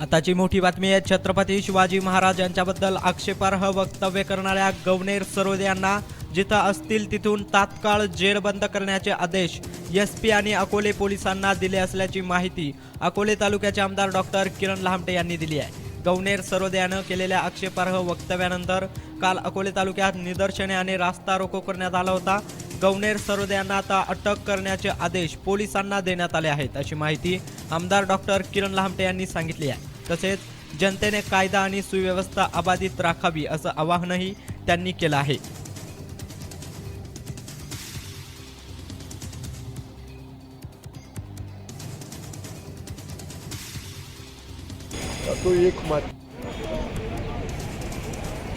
आताची मोठी बातमी आहे छत्रपती शिवाजी महाराज यांच्याबद्दल आक्षेपार्ह वक्तव्य करणाऱ्या गवनेर सरोदे यांना जिथं असतील तिथून तात्काळ जेरबंद करण्याचे आदेश एस पी आणि अकोले पोलिसांना दिले असल्याची माहिती अकोले तालुक्याचे आमदार डॉक्टर किरण लहामटे यांनी दिली आहे. गवनेर सरोदयानं केलेल्या आक्षेपार्ह वक्तव्यानंतर काल अकोले तालुक्यात निदर्शने आणि रास्ता रोको करण्यात आला होता. गवनेर सरोदयांना आता अटक करण्याचे आदेश पोलिसांना देण्यात आले आहेत अशी माहिती आमदार डॉक्टर किरण लहामटे यांनी सांगितली आहे. तसेच जनतेने कायदा आणि सुव्यवस्था अबाधित राखावी असं आवाहनही त्यांनी केलं आहे. तो एक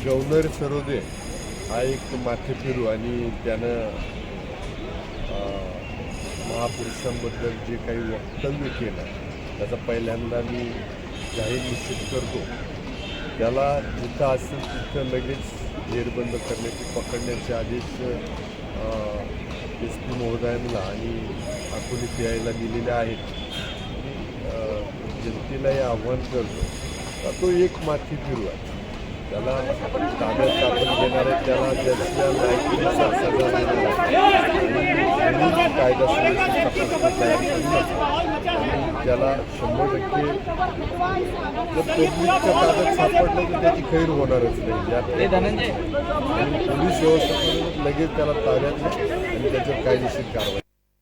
जवनर सरोदे हा एक माथेफिरू आणि त्यानं अं, महापुरुषांबद्दल जे काही वक्तव्य केलं त्याचा पहिल्यांदा मी जाहीर निश्चित करतो. त्याला जिथं असेल तिथं लगेच जेरबंद करण्याचे पकडण्याचे आदेश एस पी महोदयांना आणि अकोली पी आयला दिलेले आहेत. जनतेला जनतेलाही आव्हान करतो. का तो एक माथी फिरू आहे. त्याला ताब्यात ताब्यात देणार आहे. त्याला त्याच्या लायकीनुसार सजा देणार आहे. कायदा सुव्यवस्था पद्धती तयार केली आहे. आणि त्याला शंभर टक्के जर ताब्यात सापडलं तर त्याची खैर होणारच नाही. आणि पोलीस व्यवस्थापन लगेच त्याला ताब्यात आणि त्याच्यावर कायदेशीर कारवाई.